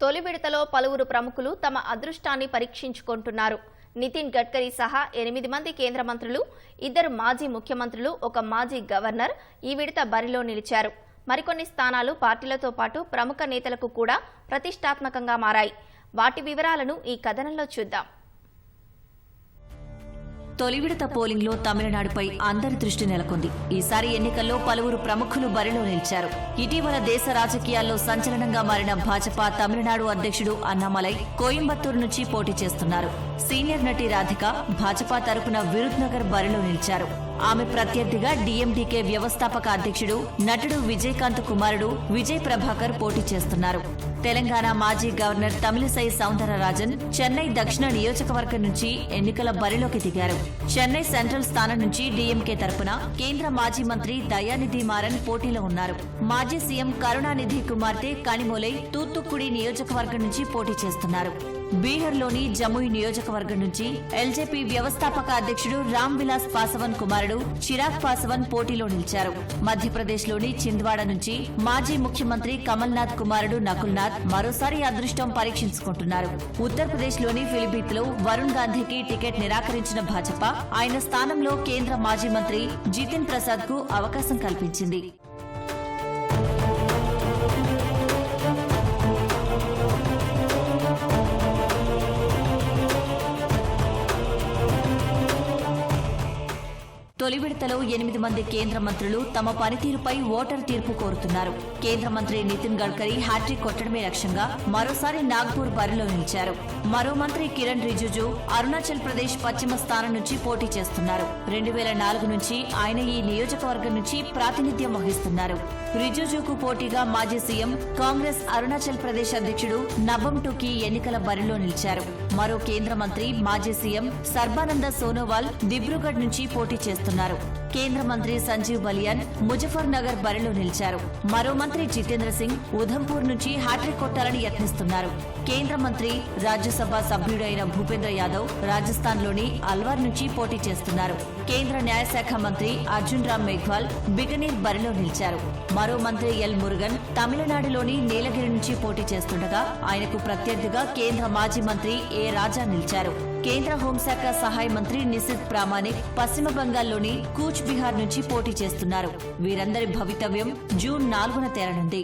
తొలి విడతలో పలువురు ప్రముఖులు తమ అదృష్టాన్ని పరీక్షించుకుంటున్నారు. నితిన్ గడ్కరీ సహా ఎనిమిది మంది కేంద్ర మంత్రులు ఇద్దరు మాజీ ముఖ్యమంత్రులు ఒక మాజీ గవర్నర్ ఈ విడత బరిలో నిలిచారు. మరికొన్ని స్థానాలు పార్టీలతో పాటు ప్రముఖ నేతలకు కూడా ప్రతిష్టాత్మకంగా మారాయి. వాటి వివరాలను ఈ కథనంలో చూద్దాం. తొలి విడత పోలింగ్లో తమిళనాడుపై అందరి దృష్టి నెలకొంది. ఈసారి ఎన్నికల్లో పలువురు ప్రముఖులు బరిలో నిలిచారు. ఇటీవల దేశ రాజకీయాల్లో సంచలనంగా మారిన భాజపా తమిళనాడు అధ్యక్షుడు అన్నామలై కోయంబత్తూరు నుంచి పోటీ చేస్తున్నారు. సీనియర్ నటి రాధిక భాజపా తరపున విరుద్ నగర్ బరిలో నిలిచారు. ఆమె ప్రత్యర్థిగా డీఎండీకే వ్యవస్థాపక అధ్యక్షుడు నటుడు విజయకాంత్ కుమారుడు విజయ్ ప్రభాకర్ పోటీ చేస్తున్నారు. తెలంగాణ మాజీ గవర్నర్ తమిళిసై సౌందరరాజన్ చెన్నై దక్షిణ నియోజకవర్గం నుంచి ఎన్నికల బరిలోకి దిగారు. చెన్నై సెంట్రల్ స్థానం నుంచి డీఎంకే తరపున కేంద్ర మాజీ మంత్రి దయానిధి మారన్ పోటీలో ఉన్నారు. మాజీ సీఎం కరుణానిధి కుమార్తె కనిమొలై తూత్తుక్కుడి నియోజకవర్గం నుంచి పోటీ చేస్తున్నారు. బీహార్లోని జముయ్ నియోజకవర్గం నుంచి ఎల్జేపీ వ్యవస్థాపక అధ్యక్షుడు రామ్ విలాస్ పాసవన్ కుమారుడు చిరాగ్ పాసవన్ పోటీలో నిలిచారు. మధ్యప్రదేశ్లోని చింద్వాడ నుంచి మాజీ ముఖ్యమంత్రి కమల్నాథ్ కుమారుడు నకుల్నాథ్ మరోసారి అదృష్టం పరీక్షించుకుంటున్నారు. ఉత్తరప్రదేశ్లోని ఫిలిబీత్లో వరుణ్ గాంధీకి టికెట్ నిరాకరించిన భాజపా ఆయన స్థానంలో కేంద్ర మాజీ మంత్రి జితిన్ ప్రసాద్కు అవకాశం కల్పించింది. తొలి విడతలో ఎనిమిది మంది కేంద్ర మంత్రులు తమ పనితీరుపై ఓటర్ తీర్పు కోరుతున్నారు. కేంద్ర మంత్రి నితిన్ గడ్కరీ హ్యాట్రిక్ కొట్టడమే లక్ష్యంగా మరోసారి నాగ్పూర్ బరిలో నిలిచారు. మరో మంత్రి కిరణ్ రిజిజు అరుణాచల్ ప్రదేశ్ పశ్చిమ స్థానం నుంచి పోటీ చేస్తున్నారు. రెండు వేల నాలుగు నుంచి ఆయన ఈ నియోజకవర్గం నుంచి ప్రాతినిధ్యం వహిస్తున్నారు. రిజిజుకు పోటీగా మాజీ సీఎం కాంగ్రెస్ అరుణాచల్ ప్రదేశ్ అధ్యక్షుడు నబం టుకీ ఎన్నికల బరిలో నిలిచారు. మరో కేంద్ర మంత్రి మాజీ సీఎం సర్బానంద సోనోవాల్ దిబ్రూగఢ్ నుంచి పోటీ చేస్తున్నారు. not. కేంద్ర మంత్రి సంజీవ్ బలియాన్ ముజఫర్ నగర్ బరిలో నిలిచారు. మరో మంత్రి జితేంద్ర సింగ్ ఉధంపూర్ నుంచి హ్యాట్రిక్ కొట్టాలని యత్నిస్తున్నారు. కేంద్ర మంత్రి రాజ్యసభ సభ్యుడైన భూపేంద్ర యాదవ్ రాజస్థాన్లోని అల్వార్ నుంచి పోటీ చేస్తున్నారు. కేంద్ర న్యాయశాఖ మంత్రి అర్జున్ రామ్ మేఘ్వాల్ బిగనీర్ బరిలో నిలిచారు. మరో మంత్రి ఎల్ మురుగన్ తమిళనాడులోని నీలగిరి నుంచి పోటీ చేస్తుండగా ఆయనకు ప్రత్యర్థిగా కేంద్ర మాజీ మంత్రి ఏ రాజా నిలిచారు. కేంద్ర హోంశాఖ సహాయ మంత్రి నిశిత్ ప్రామాణిక్ పశ్చిమ బంగాల్లోని కూచ్ బిహార్ నుంచి పోటీ చేస్తున్నారు. వీరందరి భవితవ్యం జూన్ నాలుగున తేలనుంది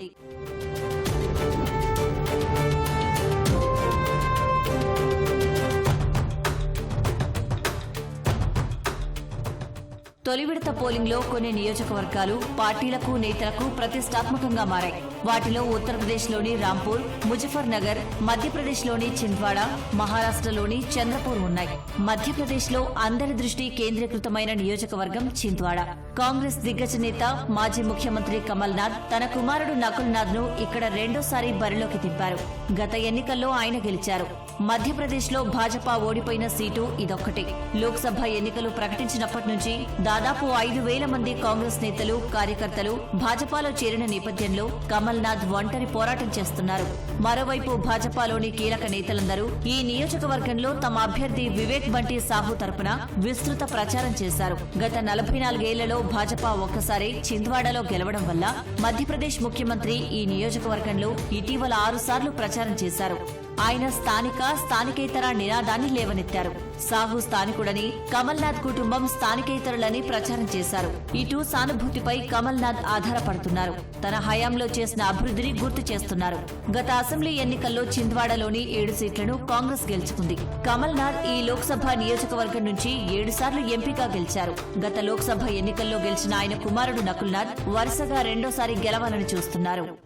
తొలి విడత పోలింగ్లో కొన్ని నియోజకవర్గాలు పార్టీలకు నేతలకు ప్రతిష్టాత్మకంగా మారాయి. వాటిలో ఉత్తరప్రదేశ్లోని రాంపూర్ ముజఫర్ నగర్ మధ్యప్రదేశ్లోని చింద్వాడ మహారాష్ట్రలోని చంద్రపూర్ ఉన్నాయి. మధ్యప్రదేశ్లో అందరి దృష్టి కేంద్రీకృతమైన నియోజకవర్గం చింద్వాడా. కాంగ్రెస్ దిగ్గజ నేత మాజీ ముఖ్యమంత్రి కమల్ నాథ్ తన కుమారుడు నకుల్ నాథ్ను ఇక్కడ రెండోసారి బరిలోకి తిప్పారు గత ఎన్నికల్లో ఆయన గెలిచారు. మధ్యప్రదేశ్లో భాజపా ఓడిపోయిన సీటు ఇదొక్కటి. లోక్సభ ఎన్నికలు ప్రకటించినప్పటి నుంచి దాదాపు ఐదు వేల మంది కాంగ్రెస్ నేతలు కార్యకర్తలు భాజపాలో చేరిన నేపథ్యంలో కమల్ నాథ్ ఒంటరి పోరాటం చేస్తున్నారు. మరోవైపు భాజపాలోని కీలక నేతలందరూ ఈ నియోజకవర్గంలో తమ అభ్యర్థి వివేక్ బంటి సాహు తరపున విస్తృత ప్రచారం చేశారు. గత నలభై నాలుగేళ్ళలో భాజపా ఒక్కసారి చింద్వాడలో గెలవడం వల్ల మధ్యప్రదేశ్ ముఖ్యమంత్రి ఈ నియోజకవర్గంలో ఇటీవల ఆరుసార్లు ప్రచారం చేశారు. ఆయన స్థానిక స్థానికేతర నినాదాన్ని లేవనెత్తారు. సాహు స్థానికుడని కమల్నాథ్ కుటుంబం స్థానికేతరులని ప్రచారం చేశారు. ఇటు సానుభూతిపై కమల్నాథ్ ఆధారపడుతున్నారు. తన హయాంలో చేసిన అభివృద్ధిని గుర్తు చేస్తున్నారు. గత అసెంబ్లీ ఎన్నికల్లో చింద్వాడలోని ఏడు సీట్లను కాంగ్రెస్ గెలుచుకుంది. కమల్నాథ్ ఈ లోక్సభ నియోజకవర్గం నుంచి ఏడుసార్లు ఎంపీగా గెలిచారు. గత లోక్సభ ఎన్నికల్లో గెలిచిన ఆయన కుమారుడు నకుల్నాథ్ వరుసగా రెండోసారి గెలవాలని చూస్తున్నారు.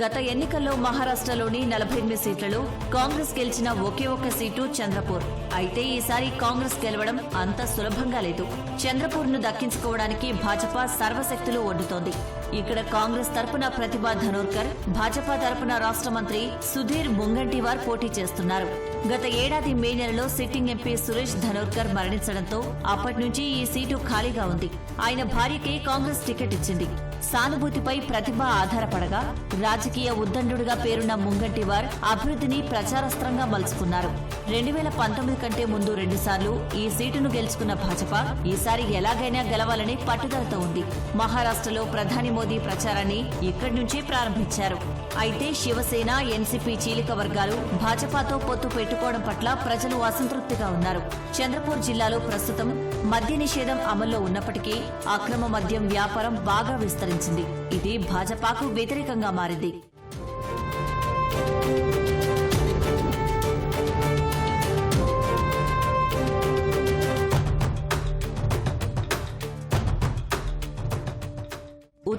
గత ఎన్నికల్లో మహారాష్ట్రలోని నలభై ఎనిమిది సీట్లలో కాంగ్రెస్ గెలిచిన ఒకే ఒక్క సీటు చంద్రపూర్. అయితే ఈసారి కాంగ్రెస్ గెలవడం అంత సులభంగా లేదు. చంద్రపూర్ను దక్కించుకోవడానికి భాజపా సర్వశక్తులు ఒడ్డుతోంది. ఇక్కడ కాంగ్రెస్ తరపున ప్రతిభా ధనోర్కర్ భాజపా తరపున రాష్ట్ర మంత్రి సుధీర్ ముంగంటివార్ పోటీ చేస్తున్నారు. గత ఏడాది మే నెలలో సిట్టింగ్ ఎంపీ సురేష్ ధనోర్కర్ మరణించడంతో అప్పటి నుంచి ఈ సీటు ఖాళీగా ఉంది. ఆయన భార్యకే కాంగ్రెస్ టికెట్ ఇచ్చింది. సానుభూతిపై ప్రతిభ ఆధారపడగా రాజకీయ ఉద్దండుడిగా పేరున్న ముంగంటివార్ అభివృద్ధిని ప్రచారస్త్రంగా మలుచుకున్నారు. రెండు వేల పంతొమ్మిది కంటే ముందు రెండుసార్లు ఈ సీటును గెలుచుకున్న భాజపా ఈసారి ఎలాగైనా గెలవాలని పట్టుదలతో ఉంది. మహారాష్ట్రలో ప్రధాని మోదీ ప్రచారాన్ని ఇక్కడి నుంచే ప్రారంభించారు. అయితే శివసేన ఎన్సీపీ చీలిక వర్గాలు భాజపాతో పొత్తు పెట్టుకోవడం పట్ల ప్రజలు అసంతృప్తిగా ఉన్నారు. చంద్రపూర్ జిల్లాలో ప్రస్తుతం మద్య నిషేధం అమల్లో ఉన్నప్పటికీ అక్రమ మద్యం వ్యాపారం బాగా విస్తరించింది. ఇది భాజపాకు వ్యతిరేకంగా మారింది.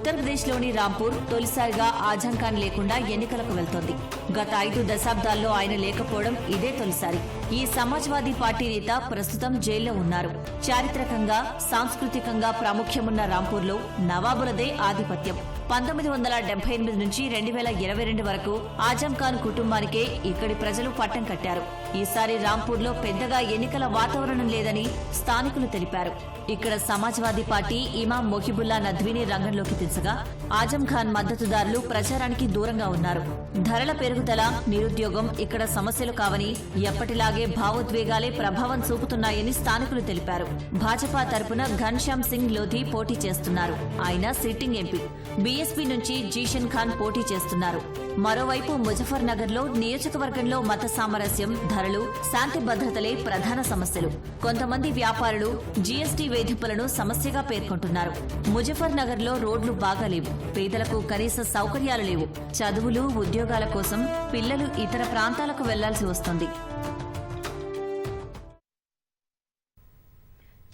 ఉత్తరప్రదేశ్లోని రాంపూర్ తొలిసారిగా ఆజం లేకుండా ఎన్నికలకు వెళ్తోంది. గత ఐదు దశాబ్దాల్లో ఆయన లేకపోవడం ఇదే తొలిసారి. ఈ సమాజ్వాదీ పార్టీ నేత ప్రస్తుతం జైల్లో ఉన్నారు. చారిత్రకంగా సాంస్కృతికంగా ప్రాముఖ్యమున్న రాంపూర్లో నవాబులదే ఆధిపత్యం. పంతొమ్మిది వందల డెబ్బై ఎనిమిది నుంచి రెండు వేల ఇరవై రెండు వరకు ఆజం ఖాన్ కుటుంబానికే ఇక్కడి ప్రజలు పట్టం కట్టారు. ఈసారి రాంపూర్లో పెద్దగా ఎన్నికల వాతావరణం లేదని స్థానికులు తెలిపారు. ఇక్కడ సమాజ్వాదీ పార్టీ ఇమాం మొహిబుల్లా నద్వీని రంగంలోకి దించగా ఆజం ఖాన్ మద్దతుదారులు ప్రచారానికి దూరంగా ఉన్నారు. ధరల పెరుగుదల నిరుద్యోగం ఇక్కడ సమస్యలు కావని ఎప్పటిలాగే భావోద్వేగాలే ప్రభావం చూపుతున్నాయని స్థానికులు తెలిపారు. భాజపా తరపున ఘన్శ్యామ్ సింగ్ లోధి పోటీ చేస్తున్నారు. ఆయన సిట్టింగ్ ఎంపీ. బీఎస్పీ నుంచి జీషన్ ఖాన్ పోటీ చేస్తున్నారు. మరోవైపు ముజఫర్ నగర్లో నియోజకవర్గంలో మత సామరస్యం ధరలు శాంతి భద్రతలే ప్రధాన సమస్యలు. కొంతమంది వ్యాపారులు జీఎస్టీ వేధింపులను సమస్యగా పేర్కొంటున్నారు. ముజఫర్ నగర్లో రోడ్లు బాగాలేవు పేదలకు కనీస సౌకర్యాలు లేవు. చదువులు ఉద్యోగాల కోసం పిల్లలు ఇతర ప్రాంతాలకు వెళ్ళాల్సి వస్తుంది.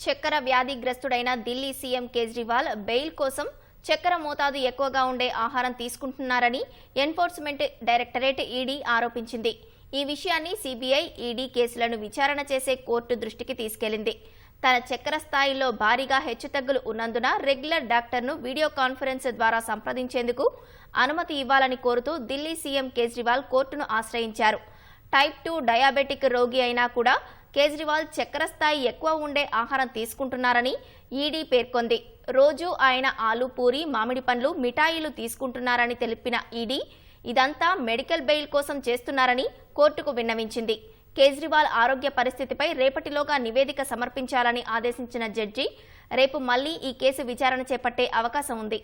చక్కెర వ్యాధిగ్రస్తుడైన ఢిల్లీ సీఎం కేజ్రీవాల్ బెయిల్ కోసం చక్కెర మోతాదు ఎక్కువగా ఉండే ఆహారం తీసుకుంటున్నారని ఎన్ఫోర్స్మెంట్ డైరెక్టరేట్ ఈడీ ఆరోపించింది. ఈ విషయాన్ని సిబిఐ ఈడీ కేసులను విచారణ చేసే కోర్టు దృష్టికి తీసుకెళ్ళింది. తన చక్కెర స్థాయిలో భారీగా హెచ్చుతగ్గులు ఉన్నందున రెగ్యులర్ డాక్టర్ను వీడియో కాన్ఫరెన్స్ ద్వారా సంప్రదించేందుకు అనుమతి ఇవ్వాలని కోరుతూ ఢిల్లీ సీఎం కేజ్రీవాల్ కోర్టును ఆశ్రయించారు. టైప్ టూ డయాబెటిక్ రోగి అయినా కూడా కేజ్రీవాల్ చక్కెర స్థాయి ఎక్కువ ఉండే ఆహారం తీసుకుంటున్నారని ఈడీ పేర్కొంది. రోజు ఆయన ఆలు పూరి మామిడి పండ్లు మిఠాయిలు తీసుకుంటున్నారని తెలిపిన ఈడీ ఇదంతా మెడికల్ బెయిల్ కోసం చేస్తున్నారని కోర్టుకు విన్నవించింది. కేజ్రీవాల్ ఆరోగ్య పరిస్థితిపై రేపటిలోగా నివేదిక సమర్పించాలని ఆదేశించిన జడ్జి రేపు మళ్ళీ ఈ కేసు విచారణ చేపట్టే అవకాశం ఉంది.